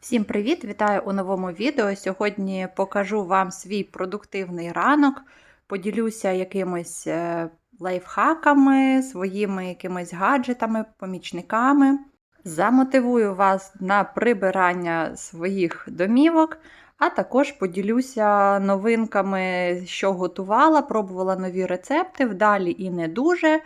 Всім привіт! Вітаю у новому відео. Сьогодні покажу вам свій продуктивний ранок, поділюся якимись е, лайфхаками, своїми якимись гаджетами, помічниками. Замотивую вас на прибирання своїх домівок, а також поділюся новинками, що готувала, пробувала нові рецепти, вдалі і не дуже.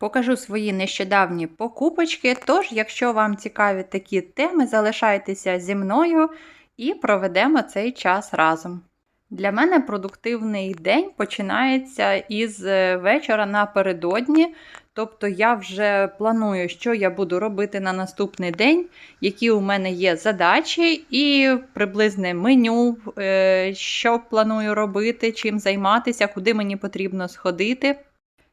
Покажу свої нещодавні покупочки. Тож, якщо вам цікаві такі теми, залишайтеся зі мною і проведемо цей час разом. Для мене продуктивний день починається із вечора напередодні. Тобто я вже планую, що я буду робити на наступний день, які у мене є задачі, і приблизне меню, е, що планую робити, чим займатися, куди мені потрібно сходити.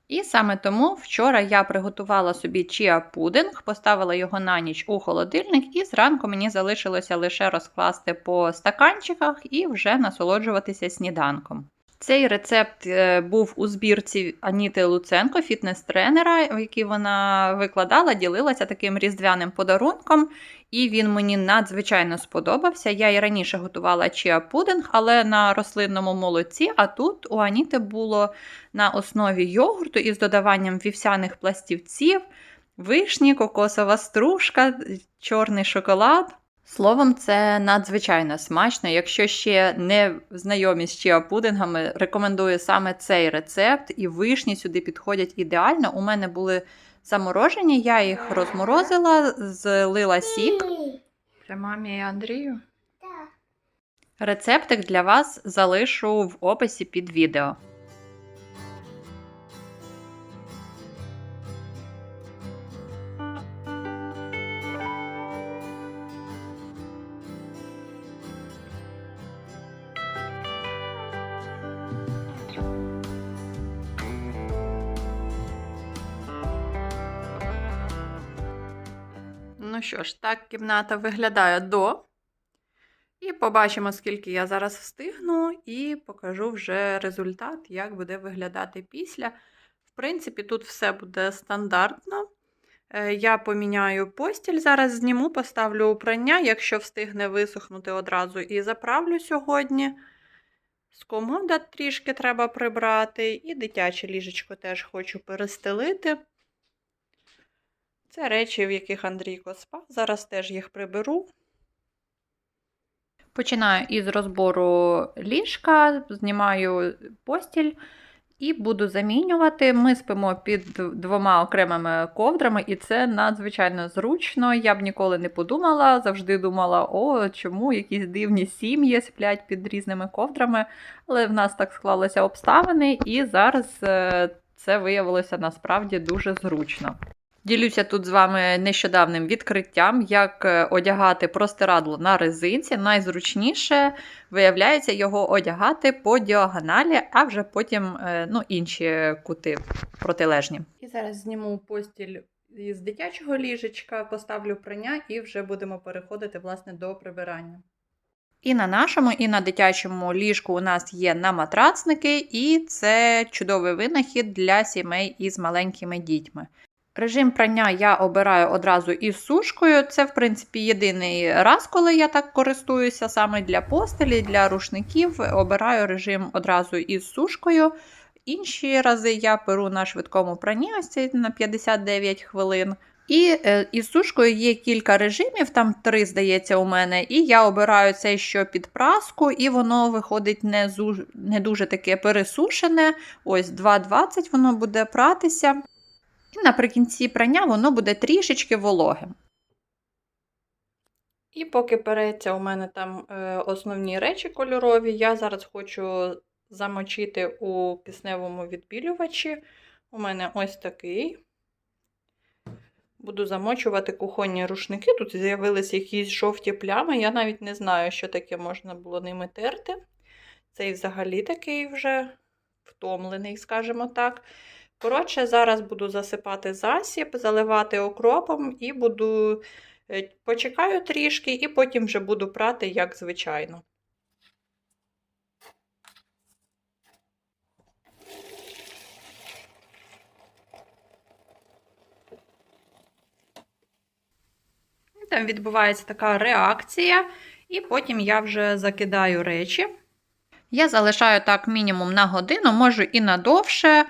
І саме тому вчора я приготувала собі чіа-пудинг, поставила його на ніч у холодильник, і зранку мені залишилося лише розкласти по стаканчиках і вже насолоджуватися сніданком. Цей рецепт е, був у збірці Аніти Луценко, фітнес-тренера, в якій вона викладала, ділилася таким різдвяним подарунком, і він мені надзвичайно сподобався. Я і раніше готувала чіа-пудинг, але на рослинному молоці, а тут у Аніти було на основі йогурту із додаванням вівсяних пластівців, вишні, кокосова стружка, чорний шоколад. Словом, це надзвичайно смачно. Якщо ще не знайомі з чіа-пудингами, рекомендую саме цей рецепт, і вишні сюди підходять ідеально. У мене були заморожені, я їх розморозила, злила сік. Це мамі і Андрію. Рецептик для вас залишу в описі під відео. Ну що ж, так кімната виглядає до. І побачимо, скільки я зараз встигну, і покажу вже результат, як буде виглядати після. В принципі, тут все буде стандартно. Е, Я поміняю постіль, зараз зніму, поставлю у прання, якщо встигне висохнути одразу і заправлю сьогодні. З комода трішки треба прибрати, і дитяче ліжечко теж хочу перестелити. Це речі, в яких Андрійко спав. Зараз теж їх приберу. Починаю із розбору ліжка, знімаю постіль і буду замінювати. Ми спимо під двома окремими ковдрами, і це надзвичайно зручно. Я б ніколи не подумала, завжди думала, о, чому якісь дивні сім'ї сплять під різними ковдрами. Але в нас так склалися обставини, і зараз е, це виявилося насправді дуже зручно. Ділюся тут з вами нещодавним відкриттям, як е, одягати простирадло на резинці. Найзручніше виявляється його одягати по діагоналі, а вже потім е, ну, інші кути протилежні. І зараз зніму постіль з дитячого ліжечка, поставлю прання і вже будемо переходити власне до прибирання. І на нашому, і на дитячому ліжку у нас є наматрацники, і це чудовий винахід для сімей із маленькими дітьми. Режим прання я обираю одразу із сушкою. Це, в принципі, єдиний раз, коли я так користуюся саме для постелі, для рушників. Обираю режим одразу із сушкою. Інші рази я перу на швидкому пранні, ось цей на 59 хвилин. І е, із сушкою є кілька режимів, там три, здається, у мене. І я обираю цей, що під праску, і воно виходить не, не дуже таке пересушене. Ось 2,20 воно буде пратися. І наприкінці прання воно буде трішечки вологим. І поки переться у мене там е, основні речі кольорові, я зараз хочу замочити у кисневому відбілювачі. У мене ось такий. Буду замочувати кухонні рушники. Тут з'явилися якісь жовті плями. Я навіть не знаю, що таке можна було ними терти. Цей взагалі такий вже втомлений, скажімо так. Коротше, зараз буду засипати засіб, заливати окропом і буду е, почекаю трішки, і потім вже буду прати, як звичайно. Там відбувається така реакція, і потім я вже закидаю речі. Я залишаю так мінімум на годину, можу і на довше.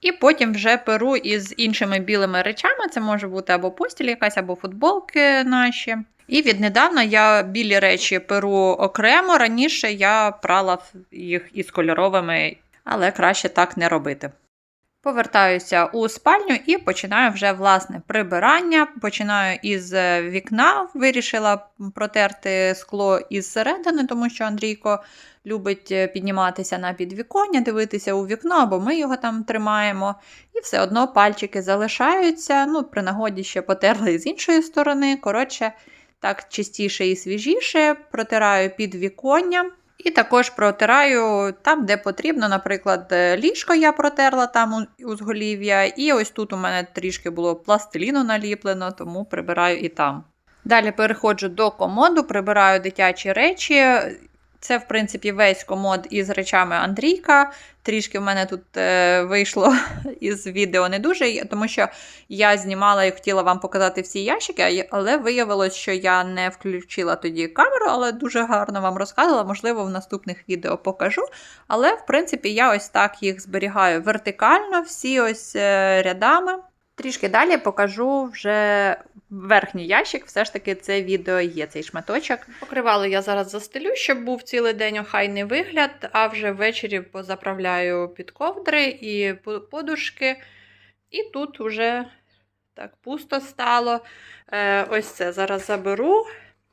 І потім вже перу із іншими білими речами. Це може бути або постіль якась, або футболки наші. І віднедавна я білі речі перу окремо. Раніше я прала їх із кольоровими, але краще так не робити. Повертаюся у спальню і починаю вже власне прибирання. Починаю із е, вікна, вирішила протерти скло із середини, тому що Андрійко любить е, підніматися на підвіконня, дивитися у вікно, або ми його там тримаємо. І все одно пальчики залишаються. Ну, при нагоді ще потерли з іншої сторони. Коротше, так чистіше і свіжіше, протираю під віконням. І також протираю там, де потрібно. Наприклад, е, ліжко я протерла там у зголів'я, і ось тут у мене трішки було пластиліну наліплено, тому прибираю і там. Далі переходжу до комоду, прибираю дитячі речі. Це, в принципі, весь комод із речами Андрійка. Трішки в мене тут е, вийшло із відео не дуже, тому що я знімала і хотіла вам показати всі ящики, але виявилось, що я не включила тоді камеру, але дуже гарно вам розказала. Можливо, в наступних відео покажу. Але, в принципі, я ось так їх зберігаю вертикально, всі ось е, рядами. Трішки далі покажу вже верхній ящик, все ж таки це відео є цей шматочок. Покривало я зараз застелю, щоб був цілий день охайний вигляд, а вже ввечері позаправляю під ковдри і подушки. І тут вже так пусто стало. Е, Ось це зараз заберу.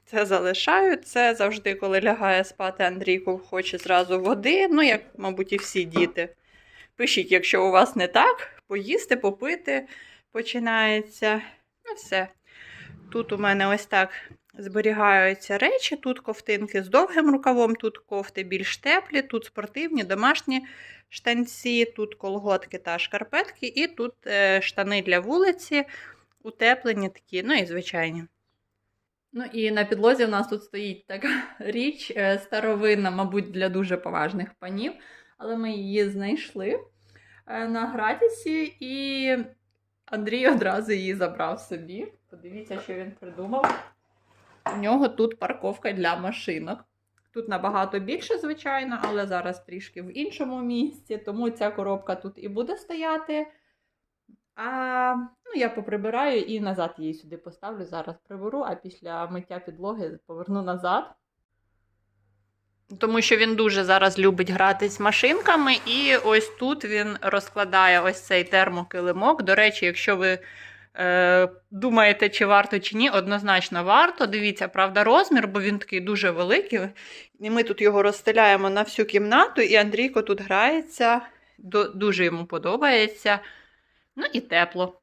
Це залишаю. Це завжди, коли лягає спати Андрійку, хоче зразу води. Ну, як, мабуть, і всі діти. Пишіть, якщо у вас не так, поїсти, попити починається. Ну, все. Тут у мене ось так зберігаються речі. Тут ковтинки з довгим рукавом, тут кофти більш теплі, тут спортивні, домашні штанці, тут колготки та шкарпетки, і тут е, штани для вулиці, утеплені такі, ну і звичайні. Ну і на підлозі у нас тут стоїть така річ е, старовинна, мабуть, для дуже поважних панів, але ми її знайшли е, на гратісі, і Андрій одразу її забрав собі. Подивіться, що він придумав. У нього тут парковка для машинок. Тут набагато більше, звичайно, але зараз трішки в іншому місці, тому ця коробка тут і буде стояти. А ну, я поприбираю і назад її сюди поставлю. Зараз приберу, а після миття підлоги поверну назад. Тому що він дуже зараз любить гратись машинками, і ось тут він розкладає ось цей термокилимок. До речі, якщо ви е, думаєте, чи варто, чи ні, однозначно варто. Дивіться, правда, розмір, бо він такий дуже великий. І ми тут його розстеляємо на всю кімнату, і Андрійко тут грається, дуже йому подобається. Ну і тепло.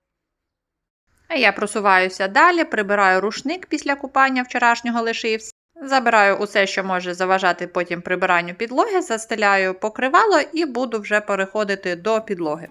А я просуваюся далі, прибираю рушник після купання вчорашнього лишився. Забираю усе, що може заважати потім прибиранню підлоги, застеляю покривало і буду вже переходити до підлоги.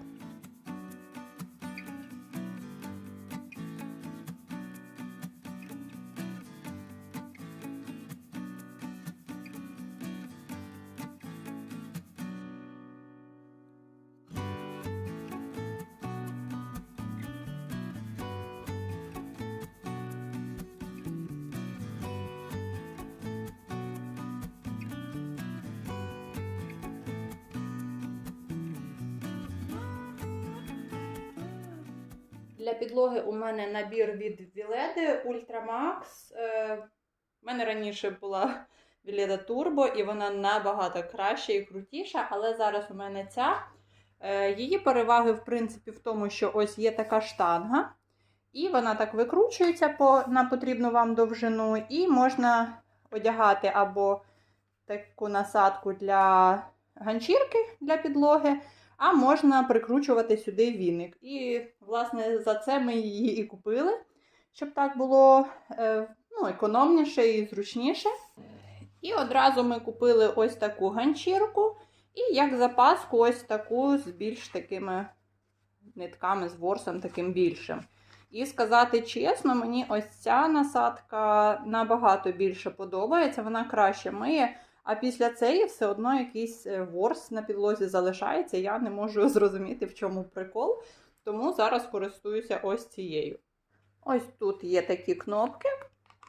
Для підлоги у мене набір від Віледи Ultramax. Е, У мене раніше була Віледа Turbo, і вона набагато краща і крутіша, але зараз у мене ця. Е, Її переваги, в принципі, в тому, що ось є така штанга, і вона так викручується по, на потрібну вам довжину, і можна одягати або таку насадку для ганчірки для підлоги а можна прикручувати сюди віник. І, власне, за це ми її і купили, щоб так було е, ну, економніше і зручніше. І одразу ми купили ось таку ганчірку, і як запаску, ось таку з більш такими нитками, з ворсом таким більшим. І сказати чесно, мені ось ця насадка набагато більше подобається, вона краще миє. А після цієї все одно якийсь е, ворс на підлозі залишається. Я не можу зрозуміти, в чому прикол. Тому зараз користуюся ось цією. Ось тут є такі кнопки.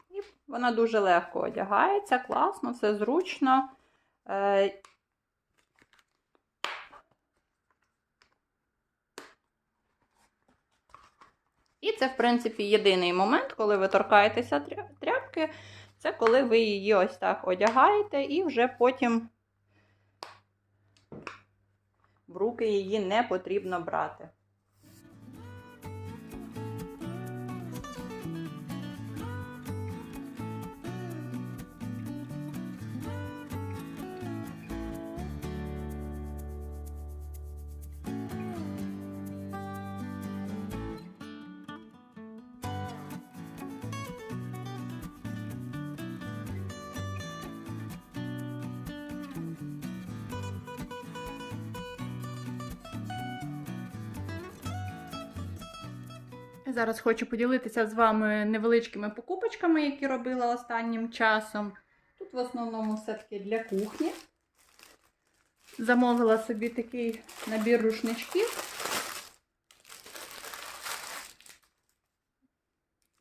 і Вона дуже легко одягається, класно, все зручно. Е, І це, в принципі, єдиний момент, коли ви торкаєтеся тряпки, це коли ви її ось так одягаєте, і вже потім в руки її не потрібно брати. Зараз хочу поділитися з вами невеличкими покупочками, які робила останнім часом. Тут в основному все-таки для кухні. Замовила собі такий набір рушничків.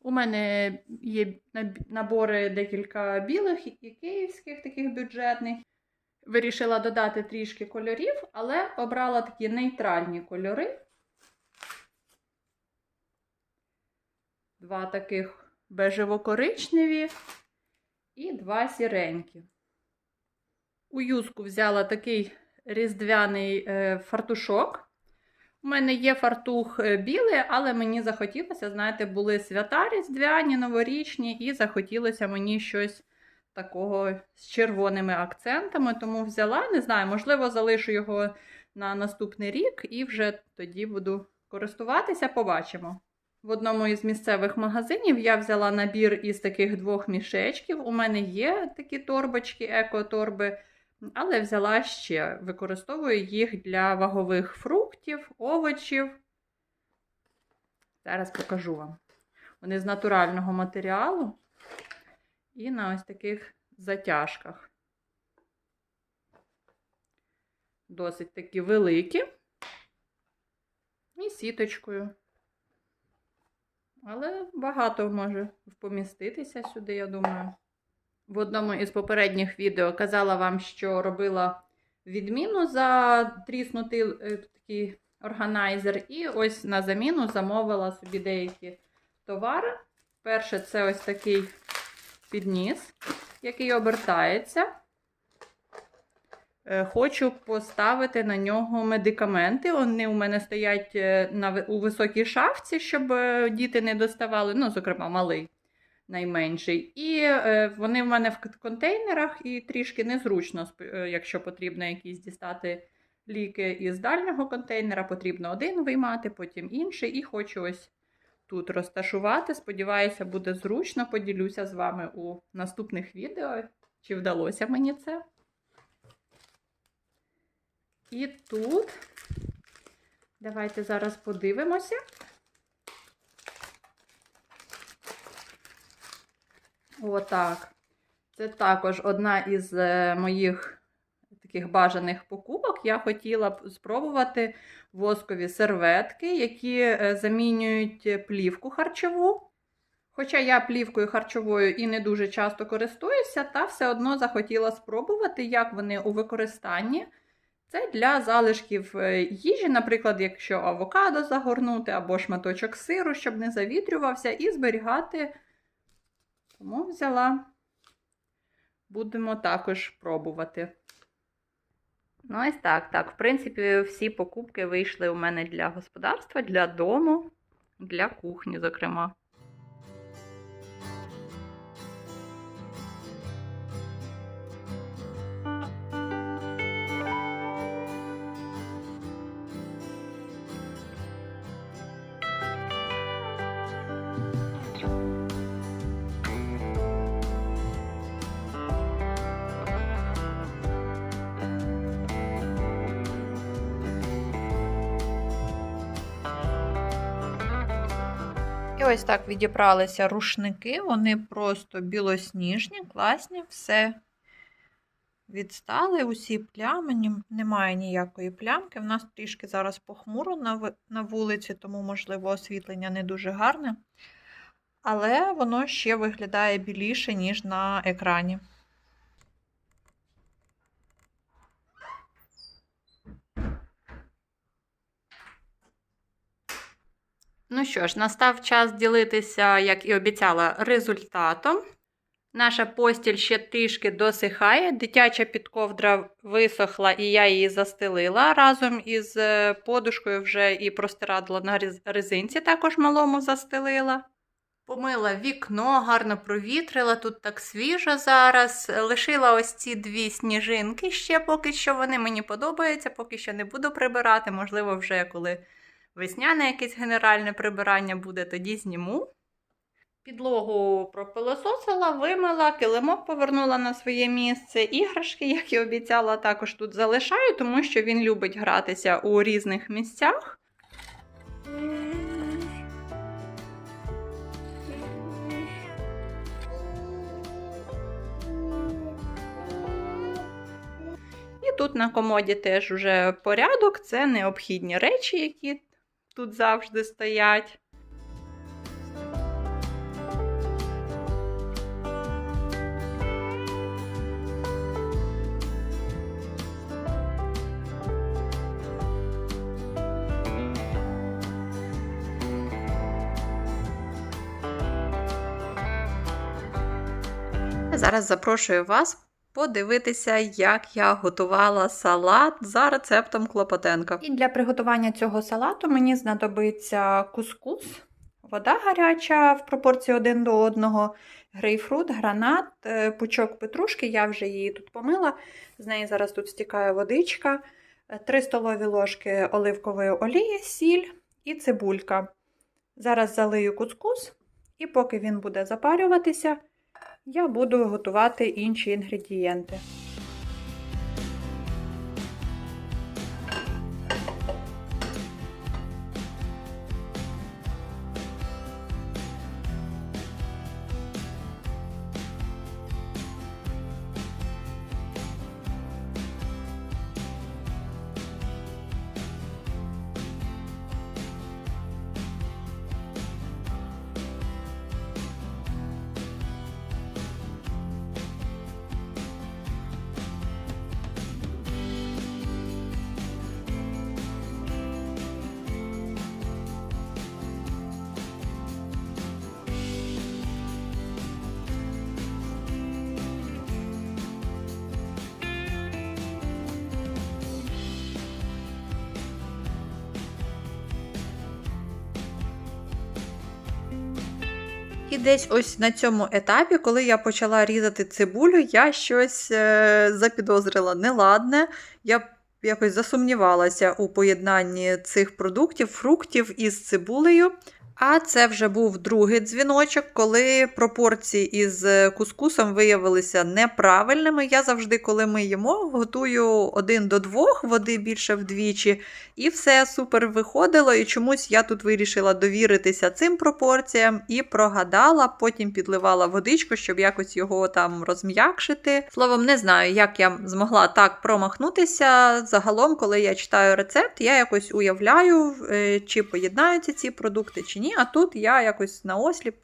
У мене є набори декілька білих і київських, таких бюджетних. Вирішила додати трішки кольорів, але обрала такі нейтральні кольори. Два таких бежево-коричневі і два сіренькі. У юзку взяла такий різдвяний е, фартушок. У мене є фартух е, білий, але мені захотілося, знаєте, були свята різдвяні, новорічні, і захотілося мені щось такого з червоними акцентами. Тому взяла, не знаю, можливо, залишу його на наступний рік і вже тоді буду користуватися, побачимо. В одному із місцевих магазинів я взяла набір із таких двох мішечків. У мене є такі торбочки, еко-торби, але взяла ще. Використовую їх для вагових фруктів, овочів. Зараз покажу вам. Вони з натурального матеріалу і на ось таких затяжках. Досить такі великі. І сіточкою. Але багато може поміститися сюди, я думаю. В одному із попередніх відео казала вам, що робила відміну за тріснутий е, такий органайзер. І ось на заміну замовила собі деякі товари. Перше, це ось такий підніс, який обертається. Е, Хочу поставити на нього медикаменти. Вони у мене стоять е, на, у високій шафці, щоб е, діти не доставали, ну, зокрема, малий, найменший. І вони в мене в контейнерах, і трішки незручно, якщо потрібно якісь дістати ліки із дальнього контейнера, потрібно один виймати, потім інший. І хочу ось тут розташувати. Сподіваюся, буде зручно. Поділюся з вами у наступних відео, чи вдалося мені це. І тут, давайте зараз подивимося. Отак. Це також одна із е, моїх таких бажаних покупок. Я хотіла б спробувати воскові серветки, які е, замінюють плівку харчову. Хоча я плівкою харчовою і не дуже часто користуюся, та все одно захотіла спробувати, як вони у використанні. Це для залишків е, їжі, наприклад, якщо авокадо загорнути або шматочок сиру, щоб не завітрювався, і зберігати. Тому взяла. Будемо також пробувати. Ну, ось так. Так, в принципі, всі покупки вийшли у мене для господарства, для дому, для кухні, зокрема. Ось так відібралися рушники. Вони просто білосніжні, класні, все відстали, усі плями, немає ніякої плямки. В нас трішки зараз похмуро на, вулиці, тому, можливо, освітлення не дуже гарне. але воно ще виглядає біліше, ніж на екрані. Ну що ж, настав час ділитися, як і обіцяла, результатом. Наша постіль ще трішки досихає. Дитяча підковдра висохла, і я її застелила. Разом із е, подушкою вже і простирадла на резинці, також малому застелила. Помила вікно, гарно провітрила, тут так свіжо зараз. Лишила ось ці дві сніжинки ще поки що. Вони мені подобаються, поки що не буду прибирати. Можливо, вже коли весняне якесь генеральне прибирання буде, тоді зніму. Підлогу пропилососила, вимила, килимок повернула на своє місце. Іграшки, як і обіцяла, також тут залишаю, тому що він любить гратися у різних місцях. І тут на комоді теж уже порядок, це необхідні речі, які тут завжди стоять. Зараз запрошую вас подивитися, як я готувала салат за рецептом Клопотенка. І для приготування цього салату мені знадобиться кускус, вода гаряча в пропорції 1 до 1, грейпфрут, гранат, е, пучок петрушки, я вже її тут помила. З неї зараз тут стікає водичка, 3 столові ложки оливкової олії, сіль і цибулька. Зараз залию кускус, і поки він буде запарюватися, я буду готувати інші інгредієнти. І десь ось на цьому етапі, коли я почала різати цибулю, я щось е, запідозрила неладне. Я якось засумнівалася у поєднанні цих продуктів, фруктів із цибулею. А це вже був другий дзвіночок, коли пропорції із кускусом виявилися неправильними. Я завжди, коли ми їмо, готую один до двох, води більше вдвічі, і все супер виходило. І чомусь я тут вирішила довіритися цим пропорціям і прогадала, потім підливала водичку, щоб якось його там розм'якшити. Словом, не знаю, як я змогла так промахнутися. Загалом, коли я читаю рецепт, я якось уявляю, е, чи поєднаються ці продукти, чи ні. А тут я якось наосліп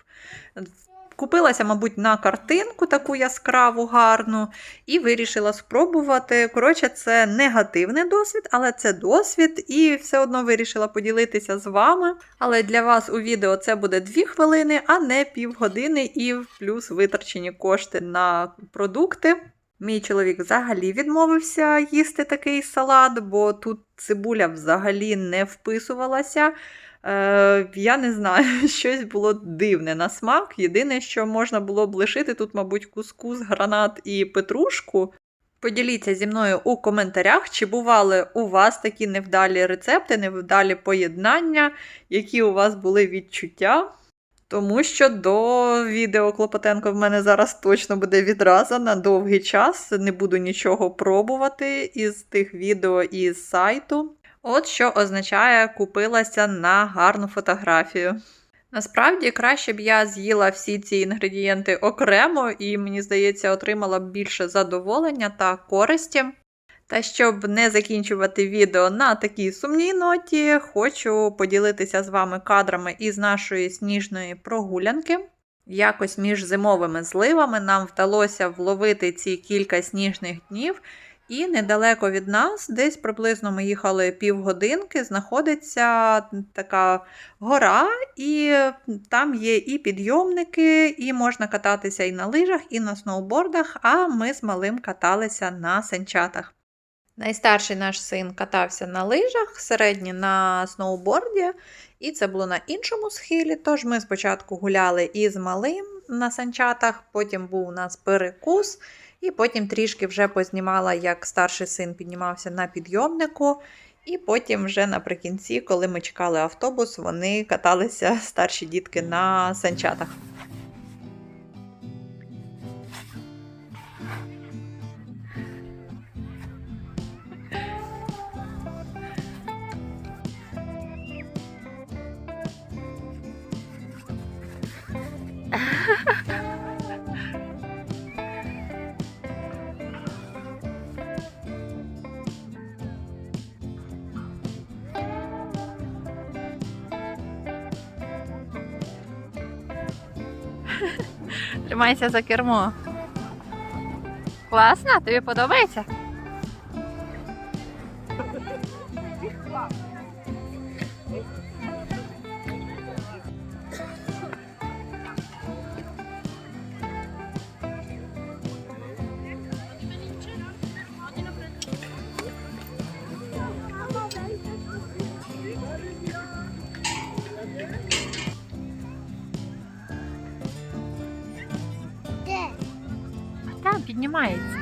купилася, мабуть, на картинку таку яскраву, гарну, і вирішила спробувати. Коротше, це негативний досвід, але це досвід, і все одно вирішила поділитися з вами. Але для вас у відео це буде 2 хвилини, а не півгодини, і плюс витрачені кошти на продукти. Мій чоловік взагалі відмовився їсти такий салат, бо тут цибуля взагалі не вписувалася. Е, я не знаю, щось було дивне на смак. Єдине, що можна було б лишити тут, мабуть, кускус, гранат і петрушку. Поділіться зі мною у коментарях, чи бували у вас такі невдалі рецепти, невдалі поєднання, які у вас були відчуття. Тому що до відео Клопотенко в мене зараз точно буде відраза на довгий час. Не буду нічого пробувати із тих відео із сайту. От що означає купилася на гарну фотографію. Насправді, краще б я з'їла всі ці інгредієнти окремо, і, мені здається, отримала б більше задоволення та користі. Та щоб не закінчувати відео на такій сумній ноті, хочу поділитися з вами кадрами із нашої сніжної прогулянки. Якось між зимовими зливами нам вдалося вловити ці кілька сніжних днів. І недалеко від нас, десь приблизно ми їхали півгодинки, знаходиться така гора, і там є і підйомники, і можна кататися і на лижах, і на сноубордах, а ми з малим каталися на санчатах. Найстарший наш син катався на лижах, середній на сноуборді, і це було на іншому схилі. Тож ми спочатку гуляли із малим на санчатах, потім був у нас перекус, і потім трішки вже познімала, як старший син піднімався на підйомнику. І потім, вже наприкінці, коли ми чекали автобус, вони каталися старші дітки на санчатах. Тримайся за кермо. Класно? Тобі подобається? Піднімається.